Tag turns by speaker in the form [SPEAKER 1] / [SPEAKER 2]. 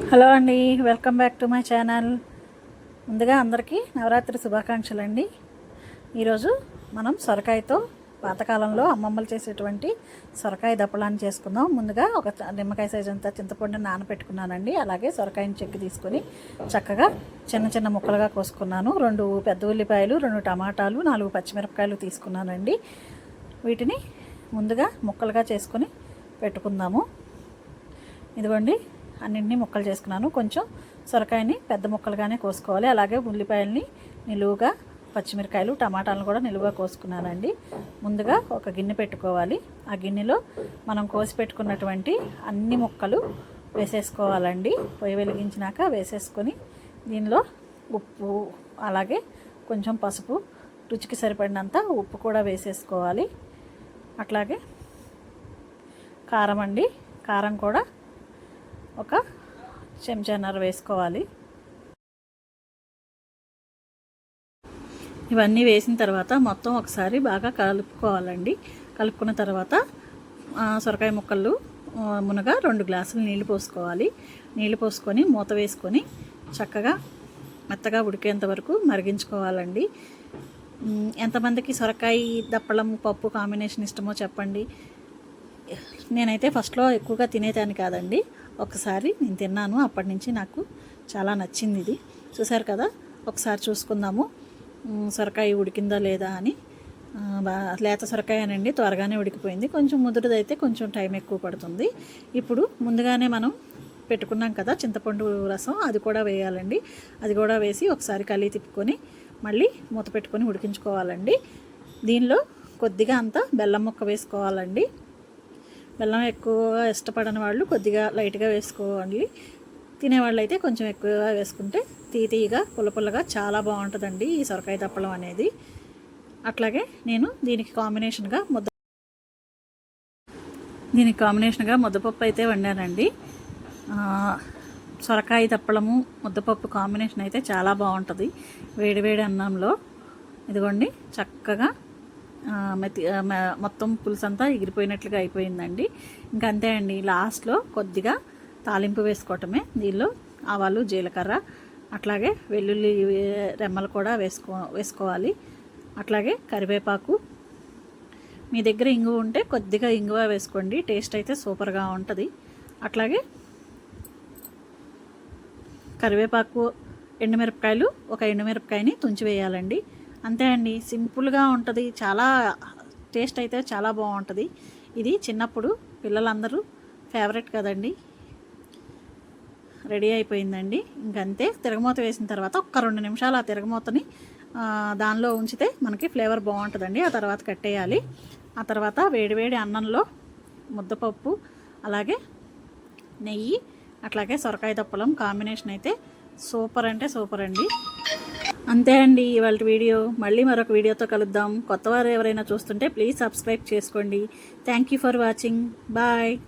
[SPEAKER 1] Hello అండి welcome back to my channel. ముందుగా అందరికీ నవరాత్రి శుభాకాంక్షలు అండి ఈరోజు మనం సొరకాయతో పాతకాలంలో అమ్మమ్మలు చేసేటువంటి సొరకాయ దప్పలాన్ని చేసుకుందాం. ముందుగా ఒక నిమ్మకాయ సైజ్ అంతా చింతపండు నానబెట్టుకున్నానండి అలాగే సొరకాయని చెక్కి తీసుకొని చక్కగా చిన్న చిన్న ముక్కలుగా కోసుకున్నాను. రెండు పెద్ద ఉల్లిపాయలు రెండు టమాటాలు నాలుగు పచ్చిమిరపకాయలు తీసుకున్నానండి. వీటిని ముందుగా ముక్కలుగా చేసుకొని పెట్టుకుందాము. ఇదిగోండి అన్నింటినీ ముక్కలు చేసుకున్నాను. కొంచెం సొరకాయని పెద్ద ముక్కలుగానే కోసుకోవాలి. అలాగే ఉల్లిపాయలని నిలువుగా పచ్చిమిరకాయలు టమాటాలను కూడా నిలువుగా కోసుకున్నానండి. ముందుగా ఒక గిన్నె పెట్టుకోవాలి. ఆ గిన్నెలో మనం కోసి పెట్టుకున్నటువంటి అన్ని ముక్కలు వేసేసుకోవాలండి. పొయ్యి వెలిగించినాక వేసేసుకొని దీనిలో ఉప్పు అలాగే కొంచెం పసుపు రుచికి సరిపడినంత ఉప్పు కూడా వేసేసుకోవాలి. అట్లాగే కారం అండి. కారం కూడా ఒక చెంచాన్నర వేసుకోవాలి. ఇవన్నీ వేసిన తర్వాత మొత్తం ఒకసారి బాగా కలుపుకోవాలండి. కలుపుకున్న తర్వాత సొరకాయ ముక్కలు మునగ మునగా రెండు గ్లాసులు నీళ్ళు పోసుకోవాలి. నీళ్ళు పోసుకొని మూత వేసుకొని చక్కగా మెత్తగా ఉడికేంత వరకు మరిగించుకోవాలండి. ఎంతమందికి సొరకాయ దప్పడం పప్పు కాంబినేషన్ ఇష్టమో చెప్పండి. నేనైతే ఫస్ట్లో ఎక్కువగా తినేదాన్ని కాదండి. ఒకసారి నేను తిన్నాను. అప్పటి నుంచి నాకు చాలా నచ్చింది ఇది. చూసారు కదా? ఒకసారి చూసుకుందాము. సొరకాయ ఉడికిందా లేదా అని. లేత సొరకాయనండి. త్వరగానే ఉడికిపోయింది. కొంచెం ముదురుదైతే కొంచెం టైం ఎక్కువ పడుతుంది. ఇప్పుడు ముందుగానే మనం పెట్టుకున్నాం కదా చింతపండు రసం అది కూడా వేయాలండి. అది కూడా వేసి ఒకసారి కలి తిప్పుకొని మళ్ళీ మూత పెట్టుకొని ఉడికించుకోవాలండి. దీనిలో కొద్దిగా అంత బెల్లం ముక్క వేసుకోవాలండి. బెల్లం ఎక్కువగా ఇష్టపడని వాళ్ళు కొద్దిగా లైట్గా వేసుకోవాలి తినేవాళ్ళు అయితే కొంచెం ఎక్కువగా వేసుకుంటే తీ తీయగా పుల్ల పుల్లగా చాలా బాగుంటుందండి ఈ సొరకాయ తప్పలం అనేది. అట్లాగే నేను దీనికి కాంబినేషన్గా ముద్ద దీనికి కాంబినేషన్గా ముద్దపప్పు అయితే వండానండి. సొరకాయ తప్పలము ముద్దపప్పు కాంబినేషన్ అయితే చాలా బాగుంటుంది. వేడివేడి అన్నంలో. ఇదిగోండి చక్కగా మెతి మొత్తం పులుసు అంతా ఎగిరిపోయినట్లుగా అయిపోయిందండి. ఇంకా అంతే అండి లాస్ట్లో కొద్దిగా తాలింపు వేసుకోవటమే. దీనిలో ఆవాలు జీలకర్ర అట్లాగే వెల్లుల్లి రెమ్మలు కూడా వేసుకో వేసుకోవాలి. అట్లాగే కరివేపాకు. మీ దగ్గర ఇంగువ ఉంటే కొద్దిగా ఇంగువ వేసుకోండి టేస్ట్ అయితే సూపర్గా ఉంటుంది. అట్లాగే కరివేపాకు ఎండుమిరపకాయలు ఒక ఎండుమిరపకాయని తుంచి వేయాలండి. అంతే అండి. సింపుల్గా ఉంటుంది. చాలా టేస్ట్ అయితే చాలా బాగుంటుంది. ఇది చిన్నప్పుడు పిల్లలందరూ ఫేవరెట్ కదండి. రెడీ అయిపోయిందండి. ఇంకంతే. తిరగమూత వేసిన తర్వాత ఒక్క రెండు నిమిషాలు ఆ తిరగమూతని దానిలో ఉంచితే మనకి ఫ్లేవర్ బాగుంటుందండి. ఆ తర్వాత కట్టేయాలి. ఆ తర్వాత వేడివేడి అన్నంలో ముద్దపప్పు అలాగే నెయ్యి అట్లాగే సొరకాయ దప్పలం కాంబినేషన్ అయితే సూపర్ అంటే సూపర్ అండి. అంతే అండి ఇవాళ వీడియో. మళ్ళీ మరొక వీడియోతో కలుద్దాం. కొత్తవారు ఎవరైనా చూస్తుంటే ప్లీజ్ సబ్స్క్రైబ్ చేసుకోండి. Thank you for watching. Bye.